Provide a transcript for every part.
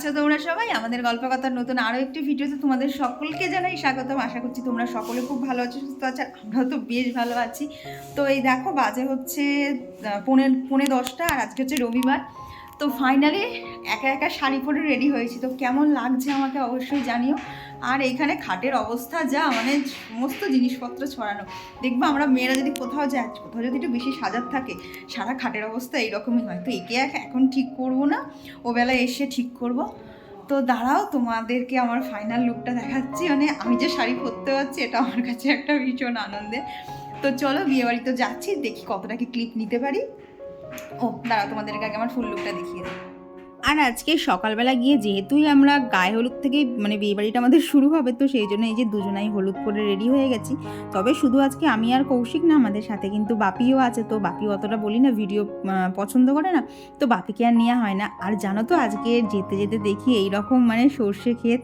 আছো তোমরা সবাই? আমাদের গল্প কথার নতুন আরও একটি ভিডিওতে তোমাদের সকলকে জানাই স্বাগতম। আশা করছি তোমরা সকলে খুব ভালো আছো, সুস্থ আছো, আমরাও তো বেশ ভালো আছি। তো এই দেখো, বাজে হচ্ছে পৌনে পৌনে দশটা আর আজকে হচ্ছে রবিবার। তো ফাইনালি একা একা শাড়ি পরে রেডি হয়েছি। তো কেমন লাগছে আমাকে অবশ্যই জানিও। আর এইখানে খাটের অবস্থা যা মানে সমস্ত জিনিসপত্র ছড়ানো। দেখব আমরা মেয়েরা যদি কোথাও যাই কোথাও যদি একটু বেশি সাজার থাকে, সারা খাটের অবস্থা এইরকমই হয়। তো একে এক- এখন ঠিক করব না ও বেলায় এসে ঠিক করব। তো দাঁড়াও, তোমাদেরকে আমার ফাইনাল লুকটা দেখাচ্ছি। মানে আমি যে শাড়ি পরতে পারছি এটা আমার কাছে একটা ভীষণ আনন্দের। তো চলো, বিয়ে বাড়ি তো যাচ্ছি, দেখি কতটা কি ক্লিপ নিতে পারি। ও, দাঁড়াও, তোমাদেরকে আগে আমার ফুল লুকটা দেখিয়ে দিই। আর আজকে সকালবেলা গিয়ে যেহেতুই আমরা গায়ে হলুদ থেকে মানে বিয়ে বাড়িটা আমাদের শুরু হবে, তো সেই জন্য এই যে দুজনাই হলুদ পরে রেডি হয়ে গেছি। তবে শুধু আজকে আমি আর কৌশিক না, আমাদের সাথে কিন্তু বাপিও আছে, তো বাপি অতটা বলি না ভিডিও পছন্দ করে না, তো বাপিকে আর নেওয়া হয় না। আর জানো তো আজকে যেতে যেতে দেখি এই রকম মানে সর্ষে ক্ষেত,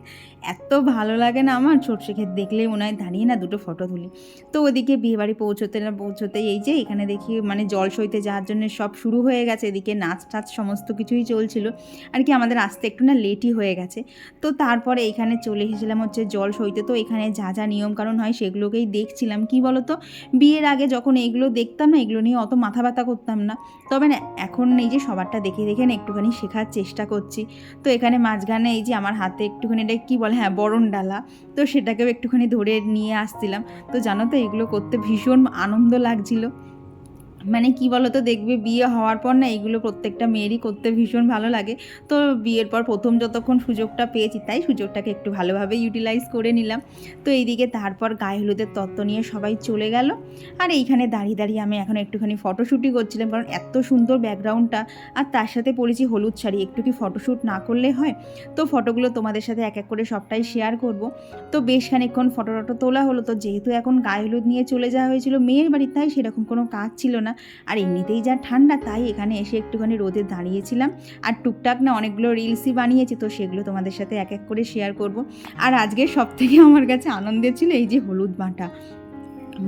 এত ভালো লাগে না আমার, সর্ষে ক্ষেত দেখলে মনে হয় দাঁড়িয়ে না দুটো ফটো তুলি। তো ওদিকে বিয়েবাড়ি পৌঁছতে না পৌঁছতে এই যে এখানে দেখি মানে জল সইতে যাওয়ার জন্য সব শুরু হয়ে গেছে, এদিকে নাচ টাচ সমস্ত কিছুই চলছিল। আর কি আমাদের আসতে একটু না লেটই হয়ে গেছে। তো তারপরে এখানে চলে এসেছিলাম হচ্ছে জল সইতে। তো এখানে যা যা নিয়মকানুন হয় সেগুলোকেই দেখছিলাম। কি বলতো? বিয়ের আগে যখন এইগুলো দেখতাম না, এগুলো নিয়ে অত মাথা ব্যথা করতাম না। তবে না, এখন এই যে সবারটা দেখে দেখে না একটুখানি শেখার চেষ্টা করছি। তো এখানে মাঝখানে এই যে আমার হাতে একটুখানি এটা কী বলে? হ্যাঁ বরণ ডালা। তো সেটাকেও একটুখানি ধরে নিয়ে আসছিলাম। তো জানো তো, এগুলো করতে ভীষণ আনন্দ লাগছিল। মানে কি বলো তো দেখবে বিয়ে হওয়ার পর না এগুলো প্রত্যেকটা মেয়েরই করতে ভীষণ ভালো লাগে। তো বিয়ের পর প্রথম যতক্ষণ সুযোগটা পেয়েছি তাই সুযোগটাকে একটু ভালোভাবে ইউটিলাইজ করে নিলাম। তো এইদিকে তারপর গায়ে হলুদের তত্ত্ব নিয়ে সবাই চলে গেল। আর এইখানে দাঁড়িয়ে দাঁড়িয়ে আমি এখন একটুখানি ফটোশ্যুটই করছিলাম কারণ এত সুন্দর ব্যাকগ্রাউন্ডটা। আর তার সাথে পরেছি হলুদ শাড়ি, একটু কি ফটোশ্যুট না করলে হয়? তো ফটোগুলো তোমাদের সাথে এক এক করে সবটাই শেয়ার করব। তো বেশ খানিকক্ষণ ফটো টটো তোলা হলো। তো যেহেতু এখন গায়ে হলুদ নিয়ে চলে যাওয়া হয়েছিল মেয়ের বাড়ি তাই সেরকম কোনো কাজ ছিল না। আর এমনিতেই যা ঠান্ডা, তাই এখানে এসে একটুখানি রোদে দাঁড়িয়েছিলাম। আর টুকটাক না অনেকগুলো রিলসই বানিয়েছি, তো সেগুলো তোমাদের সাথে এক এক করে শেয়ার করব। আর আজকে সব থেকে আমার কাছে আনন্দের ছিল এই যে হলুদ বাটা।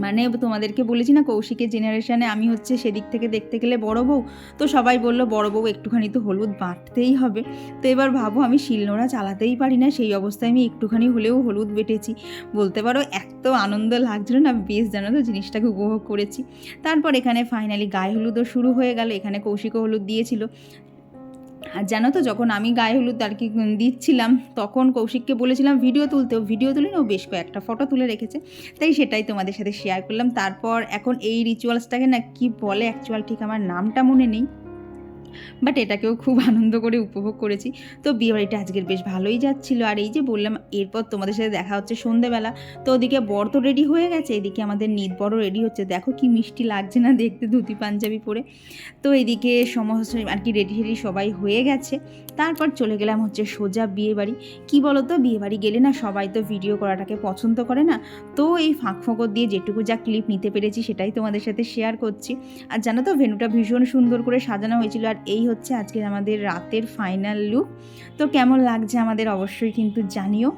মানে তোমাদেরকে বলেছি না, কৌশিকের জেনারেশনে আমি হচ্ছে সেদিক থেকে দেখতে গেলে বড় বউ। তো সবাই বলল, বড় বউ, একটুখানি তো হলুদ বাটতেই হবে। তো এবার ভাবো, আমি শিলনোড়া চালাতেই পারি না, সেই অবস্থায় আমি একটুখানি হলেও হলুদ বেটেছি। বলতে পারো, এত আনন্দ লাগছিল না বেশ জানো তো জিনিসটাকে উপভোগ করেছি। তারপর এখানে ফাইনালি গায়ে হলুদও শুরু হয়ে গেল, এখানে কৌশিকও হলুদ দিয়েছিল। আর জানো তো, যখন আমি গায়ে হলুদ আর কি দিচ্ছিলাম, তখন কৌশিককে বলেছিলাম, ভিডিও তুলতে ও ভিডিও তুলে ও বেশ কয়েকটা ফটো তুলে রেখেছে। তাই সেটাই তোমাদের সাথে শেয়ার করলাম। তারপর এখন এই রিচুয়ালসটাকে না কি বলে অ্যাকচুয়াল ঠিক আমার নামটা মনে নেই। বাট এটাকেও খুব আনন্দ করে উপভোগ করেছি। তো বিয়েবাড়িটা আজকের বেশ ভালোই যাচ্ছিল। আর এই যে বললাম, এরপর তোমাদের সাথে দেখা হচ্ছে সন্ধেবেলা। তো ওদিকে বর তো রেডি হয়ে গেছে, এদিকে আমাদের নিদ বড় রেডি হচ্ছে। দেখো কি মিষ্টি লাগছে না দেখতে ধুতি পাঞ্জাবি পরে। তো এদিকে সমস্ত আর কি রেডি হেডি সবাই হয়ে গেছে। তারপর চলে গেলাম হচ্ছে সোজা বিয়ে বাড়ি কী বলো তো বিয়ে বাড়ি গেলে না সবাই তো ভিডিও করাটাকে পছন্দ করে না। তো এই ফাঁক ফোঁকর দিয়ে যেটুকু যা ক্লিপ নিতে পেরেছি সেটাই তোমাদের সাথে শেয়ার করছি। আর জানো তো ভেনুটা ভীষণ সুন্দর করে সাজানো হয়েছিল। আর এই হচ্ছে আজকের আমাদের রাতের ফাইনাল লুক তো কেমন লাগছে আমাদের অবশ্যই কিন্তু জানিও।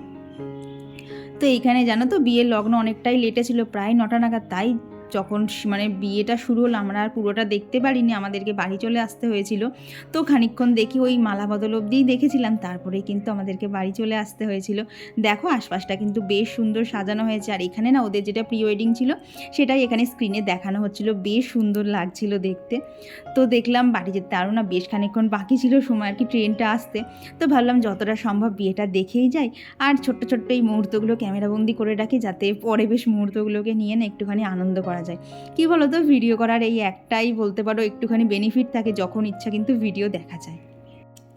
তো এইখানে জানো তো, বিয়ের লগ্ন অনেকটাই লেটে ছিল, প্রায় নটা নাগাদ। তাই যখন মানে বিয়েটা শুরু হলো, আমরা আর পুরোটা দেখতে পারিনি, আমাদেরকে বাড়ি চলে আসতে হয়েছিল। তো খানিকক্ষণ দেখি ওই মালা বদল অবধিই দেখেছিলাম তারপরেই কিন্তু আমাদেরকে বাড়ি চলে আসতে হয়েছিল। দেখো, আশপাশটা কিন্তু বেশ সুন্দর সাজানো হয়েছে, আর এখানে না ওদের যেটা প্রি ওয়েডিং ছিল, সেটাই এখানে স্ক্রিনে দেখানো হচ্ছিল। বেশ সুন্দর লাগছিল দেখতে। তো দেখলাম বাড়ি যেতে আরও না বেশ খানিকক্ষণ বাকি ছিল, সময় আর কি ট্রেনটা আসতে। তো ভাবলাম যতটা সম্ভব বিয়েটা দেখেই যাই, আর ছোট্ট ছোট্ট এই মুহূর্তগুলো ক্যামেরাবন্দি করে রাখি, যাতে পরে বেশ মুহূর্তগুলোকে নিয়ে না একটুখানি আনন্দ করা যায়। কি বলো তো ভিডিও করার এই একটাই বলতে পারো, একটুখানি বেনিফিট থাকে যখন ইচ্ছা কিন্তু ভিডিও দেখা যায়।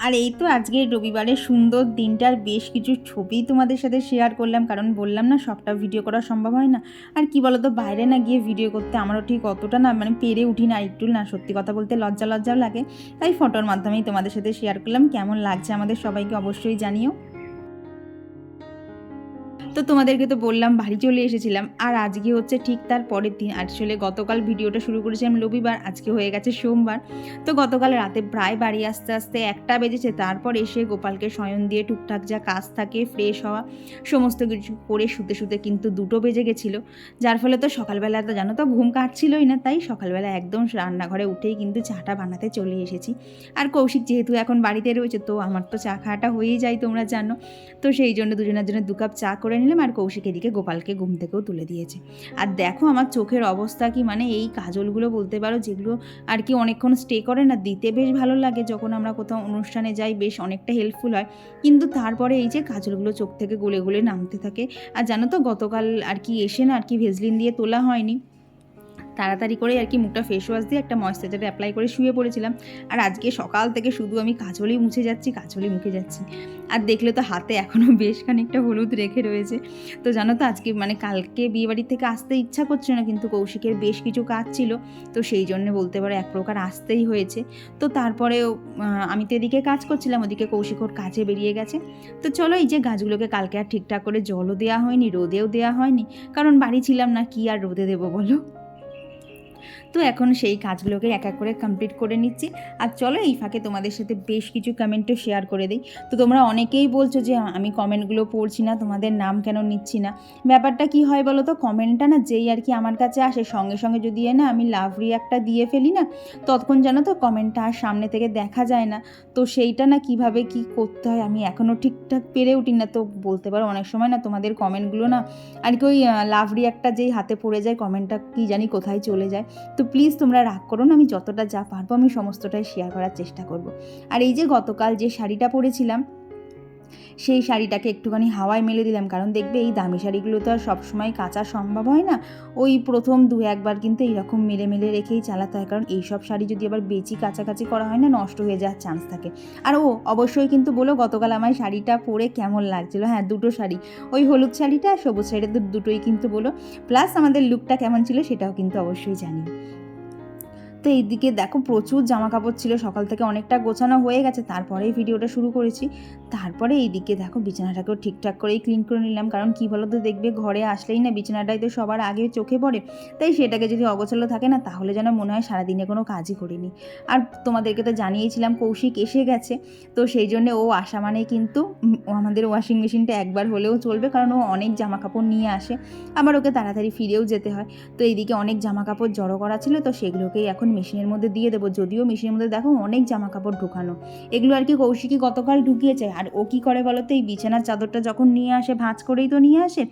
আর এই তো আজকে রবিবারের সুন্দর দিনটার বেশ কিছু ছবি তোমাদের সাথে শেয়ার করলাম, কারণ বললাম না, সবটা ভিডিও করা সম্ভব হয় না। আর কি বলতো? বাইরে না গিয়ে ভিডিও করতে আমারও ঠিক অতটা না মানে পেরে উঠি না একটু না, সত্যি কথা বলতে লজ্জা লজ্জাও লাগে। তাই ফটোর মাধ্যমেই তোমাদের সাথে শেয়ার করলাম। কেমন লাগছে আমাদের সবাইকে অবশ্যই জানিও। তো তোমাদেরকে তো বললাম, বাড়ি চলে এসেছিলাম। আর আজকে হচ্ছে ঠিক তার পরের দিন। আসলে গতকাল ভিডিওটা শুরু করেছিলাম রবিবার, আজকে হয়ে গেছে সোমবার। তো গতকাল রাতে প্রায় বাড়ি আসতে আসতে একটা বেজেছে। তারপর এসে গোপালকে শয়ন দিয়ে টুকটাক যা কাজ থাকে ফ্রেশ হওয়া, সমস্ত কিছু করে শুতে শুতে কিন্তু দুটো বেজে গেছিল। যার ফলে তো সকালবেলা তো জানো তো ঘুম কাটছিলই না, তাই সকালবেলা একদম রান্নাঘরে উঠেই কিন্তু চাটা বানাতে চলে এসেছি। আর কৌশিক যেহেতু এখন বাড়িতে রয়েছে, তো আমার তো চা খাওয়াটা হয়েই যায় তোমরা জানো। তো সেই জন্য দুজনের জন্য দু কাপ চা করে নিলাম আর কৌশিক এদিকে গোপালকে ঘুম থেকেও তুলে দিয়েছে। আর দেখো আমার চোখের অবস্থা কি মানে এই কাজলগুলো বলতে পারো যেগুলো আর কি অনেকক্ষণ স্টে করে না, দিতে বেশ ভালো লাগে যখন আমরা কোথাও অনুষ্ঠানে যাই, বেশ অনেকটা হেল্পফুল হয়। কিন্তু তারপরে এই যে কাজলগুলো চোখ থেকে গুলে গুলে নামতে থাকে, আর জানো তো গতকাল আর কি এসে না আর কি ভেজলিন দিয়ে তোলা হয়নি। তাড়াতাড়ি করে আর কি মুখটা ফেস ওয়াশ দিয়ে একটা ময়েশ্চারাইজার অ্যাপ্লাই করে শুয়ে পড়েছিলাম। আর আজকে সকাল থেকে শুধু আমি কাজলই মুছে যাচ্ছি, কাজলই মুখে যাচ্ছি। আর দেখলে তো হাতে এখনও বেশ খানিকটা হলুদ রেখে রয়েছে। তো জানো তো আজকে মানে কালকে বিয়েবাড়ি থেকে আসতে ইচ্ছা করছে না, কিন্তু কৌশিকের বেশ কিছু কাজ ছিল। তো সেই জন্য বলতে পারো এক প্রকার আসতেই হয়েছে। তো তারপরেও আমি তো এদিকে কাজ করছিলাম, ওদিকে কৌশিক ওর কাজে বেরিয়ে গেছে। তো চলো এই যে গাছগুলোকে কালকে আর ঠিকঠাক করে জলও দেওয়া হয়নি, রোদেও দেওয়া হয়নি। কারণ বাড়ি ছিলাম না, কি আর রোদে দেবো বলো? তো এখন সেই কাজগুলোকে এক এক করে কমপ্লিট করে নিচ্ছি। আর চলো এই ফাঁকে তোমাদের সাথে বেশ কিছু কমেন্টও শেয়ার করে দিই। তো তোমরা অনেকেই বলছো যে, আমি কমেন্টগুলো পড়ছি না, তোমাদের নাম কেন নিচ্ছি না? ব্যাপারটা কি হয় বলো তো? কমেন্টটা না যেই আর কি আমার কাছে আসে, সঙ্গে সঙ্গে যদি না আমি লাভ রিয়াক্টটা দিয়ে ফেলি না, ততক্ষণ জানো তো কমেন্টটা আর সামনে থেকে দেখা যায় না। তো সেইটা না কীভাবে কি করতে হয় আমি এখনও ঠিকঠাক পেরে উঠি না। তো বলতে পারো অনেক সময় না তোমাদের কমেন্টগুলো না আর কি ওই লাভ রিয়াক্টটা যেই হাতে পড়ে যায় কমেন্টটা কি জানি কোথায় চলে যায়। তো প্লিজ তোমরা রাগ করো না, আমি যতটা যা পারব আমি সমস্তটাই শেয়ার করার চেষ্টা করব। আর এই যে গতকাল যে শাড়িটা পরেছিলাম সেই শাড়িটাকে একটুখানি হাওয়ায় মেলে দিলাম, কারণ দেখবে এই দামি শাড়িগুলো তো আর সবসময় কাচা সম্ভব হয় না। ওই প্রথম দু একবার কিন্তু এইরকম মেলে মেলে রেখেই চালাতে হয়, কারণ এইসব শাড়ি যদি আবার বেচি কাছাকাছি করা হয় না, নষ্ট হয়ে যাওয়ার চান্স থাকে। আর ও অবশ্যই কিন্তু বলো গতকাল আমার শাড়িটা পরে কেমন লাগছিল। হ্যাঁ দুটো শাড়ি, ওই হলুদ শাড়িটা আর সবুজ শাড়িটা দুটোই কিন্তু বলো। প্লাস আমাদের লুকটা কেমন ছিল সেটাও কিন্তু অবশ্যই জানি। তো এইদিকে দেখো প্রচুর জামা কাপড় ছিল, সকাল থেকে অনেকটা গোছানো হয়ে গেছে, তারপরেই ভিডিওটা শুরু করেছি। তারপরে এইদিকে দেখো বিছানাটাকেও ঠিকঠাক করেই ক্লিন করে নিলাম। কারণ কী বলো তো দেখবে ঘরে আসলেই না বিছানাটাই তো সবার আগে চোখে পড়ে। তাই সেটাকে যদি অগোছালো থাকে না, তাহলে যেন মনে হয় সারাদিনে কোনো কাজই করিনি। আর তোমাদেরকে তো জানিয়েছিলাম কৌশিক এসে গেছে। তো সেই জন্য ও আসা মানে কিন্তু আমাদের ওয়াশিং মেশিনটা একবার হলেও চলবে, কারণ ও অনেক জামা কাপড় নিয়ে আসে। আবার ওকে তাড়াতাড়ি ফিরেও যেতে হয়। তো এইদিকে অনেক জামা কাপড় জড়ো করা ছিল, তো সেগুলোকেই এখন মেশিনের মধ্যে দিয়ে দেবো। যদিও মেশিনের মধ্যে দেখো অনেক জামা কাপড় ঢোকানো। এগুলো আর কি কৌশিকই গতকাল ঢুকিয়েছে। আর ও কী করে বলো তো এই বিছানার চাদরটা যখন নিয়ে আসে, ভাঁজ করেই তো নিয়ে আসে।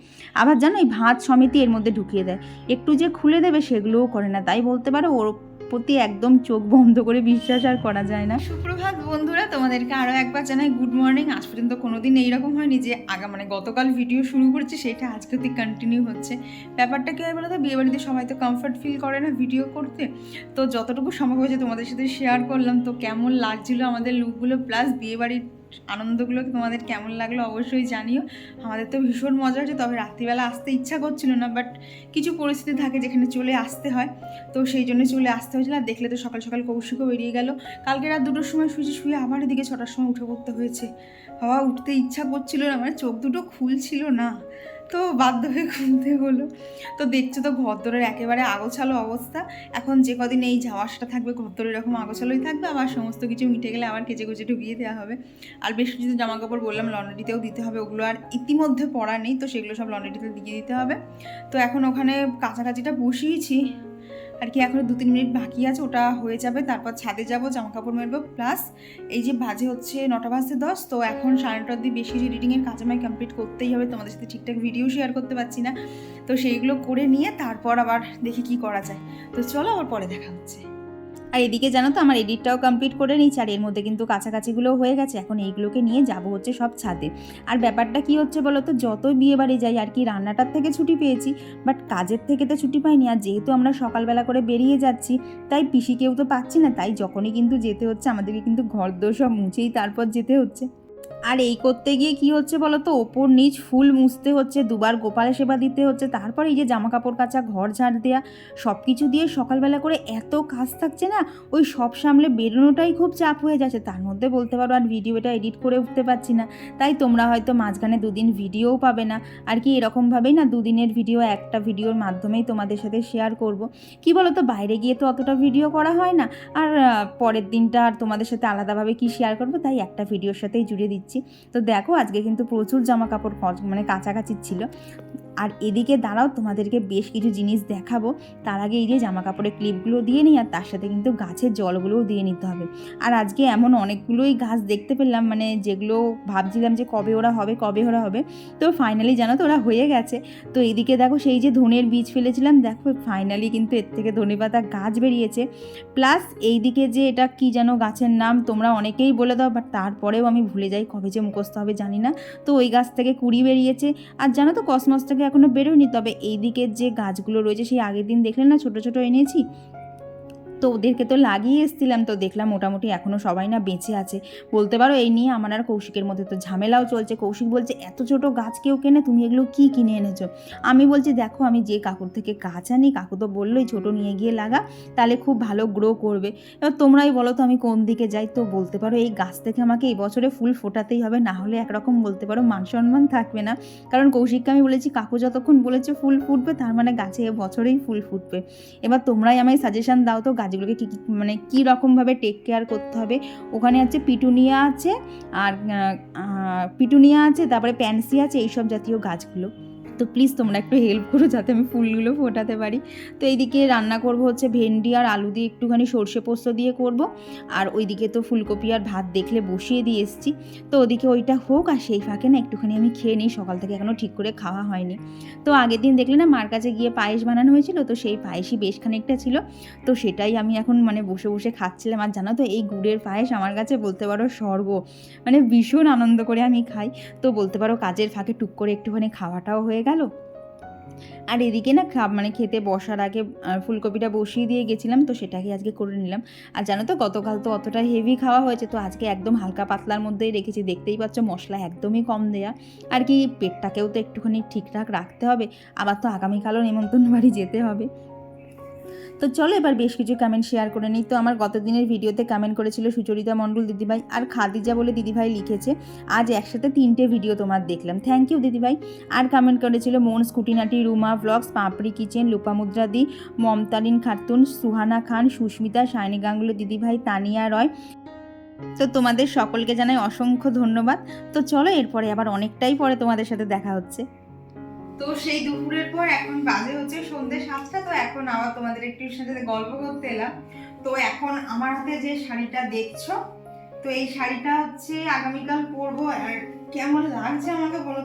আবার জানো, এই ভাঁজ সমিতি এর মধ্যে ঢুকিয়ে দেয়। একটু যে খুলে দেবে সেগুলোও করে না। তাই বলতে পারো, ওর প্রতি একদম চোখ বন্ধ করে বিশ্বাস আর করা যায় না। সুপ্রভাত বন্ধুরা, তোমাদেরকে আরও একবার জানাই গুড মর্নিং আজ পর্যন্ত কোনোদিন এইরকম হয়নি যে আগা মানে গতকাল ভিডিও শুরু করেছি, সেটা আজকে অব্দি কন্টিনিউ হচ্ছে। ব্যাপারটা কী হয় বলো তো বিয়েবাড়িতে সবাই তো কমফর্ট ফিল করে না ভিডিও করতে। তো যতটুকু সম্ভব হয়েছে তোমাদের সাথে শেয়ার করলাম। তো কেমন লাগছিল আমাদের লুকগুলো প্লাস বিয়েবাড়ির আনন্দগুলো তোমাদের কেমন লাগল অবশ্যই জানিও। আমাদের তো ভীষণ মজা হচ্ছে তবে রাত্রিবেলা আসতে ইচ্ছা করছিল না বাট কিছু পরিস্থিতি থাকে যেখানে চলে আসতে হয়। তো সেই জন্য চলে আসতে হয়েছিল, আর দেখলে তো সকাল সকাল কৌশিকও বেরিয়ে গেল। কালকে রাত দুটোর সময় শুয়ে শুয়ে আবার এদিকে ছটার সময় উঠে পড়তে হয়েছে। বাবা, উঠতে ইচ্ছা করছিল না মানে চোখ দুটো খুলছিল না। তো বাধ্য হয়ে খুলতে হলো। তো দেখছ তো ঘরদোরের একেবারে আগোছালো অবস্থা। এখন যে কদিন এই যাওয়াসটা থাকবে ঘরদোর এরকম আগোছালোই থাকবে, আবার সমস্ত কিছু মিটে গেলে আবার কেচে কুচে ঢুকিয়ে দেওয়া হবে। আর বেশ কিছু জামা কাপড় বললাম, লন্ড্রিতেও দিতে হবে। ওগুলো আর ইতিমধ্যে পড়া নেই, তো সেগুলো সব লন্ড্রিতে দিয়ে দিতে হবে। তো এখন ওখানে কাছাকাছিটা বসিয়েছি। আর কি এখনও দু তিন মিনিট বাকি আছে, ওটা হয়ে যাবে। তারপর ছাদে যাব জামা কাপড় মেলবো প্লাস এই যে বাজে হচ্ছে নটা বাজতে দশ, তো এখন সাড়ে নটা দিয়ে বেশি রিডিংয়ের কাজ আমায় কমপ্লিট করতেই হবে, তোমাদের সাথে ঠিকঠাক ভিডিও শেয়ার করতে পারছি না। তো সেইগুলো করে নিয়ে তারপর আবার দেখি কি করা যায়। তো চলো আবার পরে দেখা হচ্ছে। আর এদিকে জানো তো, আমার এডিটটাও কমপ্লিট করে নিচ্ছে আর এর মধ্যে কিন্তু কাছাকাছিগুলোও হয়ে গেছে। এখন এইগুলোকে নিয়ে যাব হচ্ছে সব ছাদে। আর ব্যাপারটা কি হচ্ছে বলো তো যত বিয়ে বাড়ি যাই, আর কি রান্নাটার থেকে ছুটি পেয়েছি বাট কাজের থেকে তো ছুটি পাইনি, আর যেহেতু আমরা সকালবেলা করে বেরিয়ে যাচ্ছি, তাই পিসিকেও তো পাচ্ছি না, তাই যখনই কিন্তু যেতে হচ্ছে, আমাদেরকে কিন্তু ঘর দোষ সব মুছেই তারপর যেতে হচ্ছে। আর এই করতে গিয়ে কি হচ্ছে বলো তো ওপর নিচ ফুল মুছতে হচ্ছে, দুবার গোপালের সেবা দিতে হচ্ছে, তারপর এই যে জামা কাপড় কাচা, ঘর ঝাড় দেওয়া সব কিছু দিয়ে সকালবেলা করে এত কাজ থাকছে না, ওই সব সামলে বেরোনোটাই খুব চাপ হয়ে যাচ্ছে। তার মধ্যে বলতে পারো আর ভিডিওটা এডিট করে উঠতে পারছি না। তাই তোমরা হয়তো মাঝখানে দুদিন ভিডিওও পাবে না। আর কি এরকমভাবেই না দুদিনের ভিডিও, একটা ভিডিওর মাধ্যমেই তোমাদের সাথে শেয়ার করব। কি বলো তো বাইরে গিয়ে তো অতটা ভিডিও করা হয় না। আর পরের দিনটা আর তোমাদের সাথে আলাদাভাবে কি শেয়ার করব? তাই একটা ভিডিওর সাথেই জুড়ে দিচ্ছি। তো দেখো আজকে কিন্তু প্রচুর জামা কাপড় মানে কাছাকাছি ছিল। আর এদিকে দাঁড়াও, তোমাদেরকে বেশ কিছু জিনিস দেখাবো। তার আগে এই যে জামা কাপড়ের ক্লিপগুলো দিয়ে নিই, আর তার সাথে কিন্তু গাছের জলগুলোও দিয়ে নিতে হবে। আর আজকে এমন অনেকগুলোই গাছ দেখতে পেলাম মানে যেগুলো ভাবছিলাম যে কবে ওরা হবে, কবে ওরা হবে। তো ফাইনালি জানো তো ওরা হয়ে গেছে। তো এদিকে দেখো সেই যে ধনের বীজ ফেলেছিলাম, দেখো ফাইনালি কিন্তু এর থেকে ধনে পাতা গাছ বেরিয়েছে। প্লাস এইদিকে যে এটা কি যেন গাছের নাম, তোমরা অনেকেই বলে দাও বাট তারপরেও আমি ভুলে যাই, কবে যে মুখস্থ হবে জানি না। তো ওই গাছ থেকে কুড়ি বেরিয়েছে। আর জানো তো কসমস থেকে এখনও বেরোয়নি। তবে এই দিকের যে গাছগুলো রয়েছে, সেই আগের দিন দেখলেন না ছোটো ছোটো এনেছি। তো ওদেরকে তো লাগিয়ে এসেছিলাম, তো দেখলাম মোটামুটি এখনও সবাই না বেঁচে আছে। বলতে পারো, এই নিয়ে আমার আর কৌশিকের মধ্যে তো ঝামেলাও চলছে। কৌশিক বলছে, এত ছোট গাছ কেউ কেনে, তুমি এগুলো কি কিনে এনেছো? আমি বলছি, দেখো, আমি যে কাকুর থেকে গাছ আনি, কাকু তো বললোই ছোট নিয়ে গিয়ে লাগা, তাহলে খুব ভালো গ্রো করবে। এবার তোমরাই বলো তো আমি কোন দিকে যাই? তো বলতে পারো, এই গাছ থেকে আমাকে এই বছরে ফুল ফোটাতেই হবে, না হলে একরকম বলতে পারো মান সম্মান থাকবে না। কারণ কৌশিককে আমি বলেছি, কাকু যতক্ষণ বলেছে ফুল ফুটবে, তার মানে গাছে এ বছরেই ফুল ফুটবে। এবার তোমরাই আমায় সাজেশন দাও তো গাছগুলোকে কী কী মানে কী রকমভাবে টেক কেয়ার করতে হবে। ওখানে আছে পিটুনিয়া আছে, আর পিটুনিয়া আছে, তারপরে প্যান্সি আছে, এইসব জাতীয় গাছগুলো। তো প্লিজ তোমরা একটু হেল্প করো যাতে আমি ফুলগুলো ফোটাতে পারি। তো এইদিকে রান্না করব হচ্ছে ভেন্ডি আর আলু দিয়ে একটুখানি সর্ষে পোস্ত দিয়ে করব। আর ওইদিকে তো ফুলকপি আর ভাত দেখলে বসিয়ে দিয়ে এসেছি। তো ওদিকে ওইটা হোক আর সেই ফাঁকে না একটুখানি আমি খেয়ে নিই, সকাল থেকে এখনও ঠিক করে খাওয়া হয়নি। তো আগের দিন দেখলে না মার কাছে গিয়ে পায়েস বানানো হয়েছিল, তো সেই পায়েসই বেশ খানিকটা ছিল। তো সেটাই আমি এখন মানে বসে বসে খাচ্ছিলাম। আর জানো তো এই গুড়ের পায়েস আমার কাছে বলতে পারো স্বর্গ মানে ভীষণ আনন্দ করে আমি খাই। তো বলতে পারো কাজের ফাঁকে টুক করে একটুখানি খাওয়াটাও হয়ে গেল। আর এদিকে না খাব মানে খেতে বসার আগে ফুলকপিটা বসিয়ে দিয়ে গেছিলাম, তো সেটাকে আজকে করে নিলাম। আর জানো তো, গতকাল তো অতটা হেভি খাওয়া হয়েছে, তো আজকে একদম হালকা পাতলার মধ্যেই রেখেছি। দেখতেই পাচ্ছ মশলা একদমই কম দেয়া। আর কি, পেটটাকেও তো একটুখানি ঠিকঠাক রাখতে হবে। আবার তো আগামীকালও নেমন্তন্ন বাড়ি যেতে হবে। তো চলো এবার বেশ কিছু কমেন্ট শেয়ার করে নিই। তো আমার গত দিনের ভিডিওতে কমেন্ট করেছিল সুচরিতা মণ্ডল দিদিভাই আর খাদিজা বলে দিদিভাই লিখেছে, আজ একসাথে তিনটে ভিডিও তোমার দেখলাম। থ্যাংক ইউ দিদিভাই। আর কমেন্ট করেছিল মন স্কুটিনাটি রুমা ব্লগস পাপড়ি কিচেন লোপামুদ্রা দি, মমতারিন খাতুন, সুহানা খান, সুস্মিতা, শাইনি গাঙ্গুলি দিদিভাই, তানিয়া রয়। তো তোমাদের সকলকে জানাই অসংখ্য ধন্যবাদ। তো চলো এরপরে আবার অনেকটাই পরে তোমাদের সাথে দেখা হচ্ছে। তো সেই দুপুরের পর এখন বাজে হচ্ছে সন্ধ্যে সাতটা, তো এখন আবার তোমাদের একটু সাথে গল্প করতে এলাম। তো এখন আমার হাতে যে শাড়িটা দেখছ, তো এই শাড়িটা হচ্ছে আগামীকাল পরবো, আর কেমন লাগছে আমাকে বলো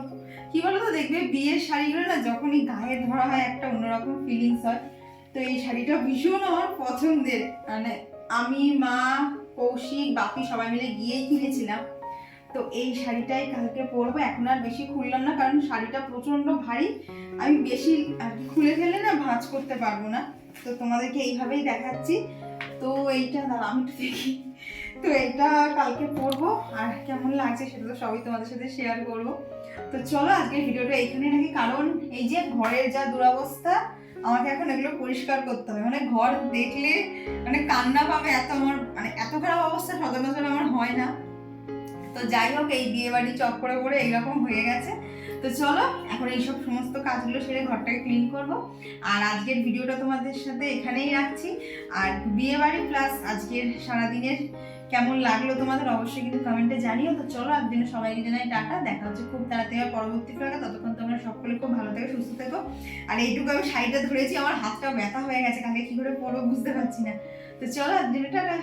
কি বলো তো, দেখবে বিয়ের শাড়িগুলো না যখনই গায়ে ধরা হয় একটা অন্যরকম ফিলিংস হয়। তো এই শাড়িটা ভীষণ আমার পছন্দের। মানে আমি, মা, কৌশিক, বাপি সবাই মিলে গিয়েই কিনেছিলাম। তো এই শাড়িটাই কালকে পরবো। এখন আর বেশি খুললাম না, কারণ শাড়িটা প্রচণ্ড ভারী। আমি বেশি আর কি খুলে ফেলে না ভাঁজ করতে পারব না। তো তোমাদেরকে এইভাবেই দেখাচ্ছি। তো এইটা দাঁড়া আমি দেখি। তো এটা কালকে পরবো। আর কেমন লাগছে সেটা তো সবই তোমাদের সাথে শেয়ার করব। তো চলো আজকের ভিডিওটা এইখানে রাখি। কারণ এই যে ঘরের যা দুরবস্থা, আমাকে এখন এগুলো পরিষ্কার করতে হবে। মানে ঘর দেখলে মানে কান্না পাবে এত আমার মানে এত খারাপ অবস্থা সচরাচর আমার হয় না। তো যাই হোক, এই বিয়ে বাড়ি চক করে পরে এইরকম হয়ে গেছে। তো চলো, এখন এইসব সমস্ত কাজগুলো সেরে ঘরটাকে ক্লিন করব। আর আজকের ভিডিওটা তোমাদের সাথে এখানেই রাখছি। আর বিয়ে বাড়ি প্লাস আজকের সারাদিনের কেমন লাগল তোমাদের অবশ্যই কিন্তু কমেন্টে জানিও। তো চলো, একদিনে সবাইকে জানাই টাটা। দেখা হচ্ছে খুব তাড়াতাড়ি পরবর্তী ফ্লগে ততক্ষণ তোমরা সকলে খুব ভালো থেকে, সুস্থ থেকো। আর এইটুকু আমি শাড়িটা ধরেছি, আমার হাতটা ব্যথা হয়ে গেছে। কালকে কি করে পরবো বুঝতে পারছি না। তো চলো, একদিনে টাটা।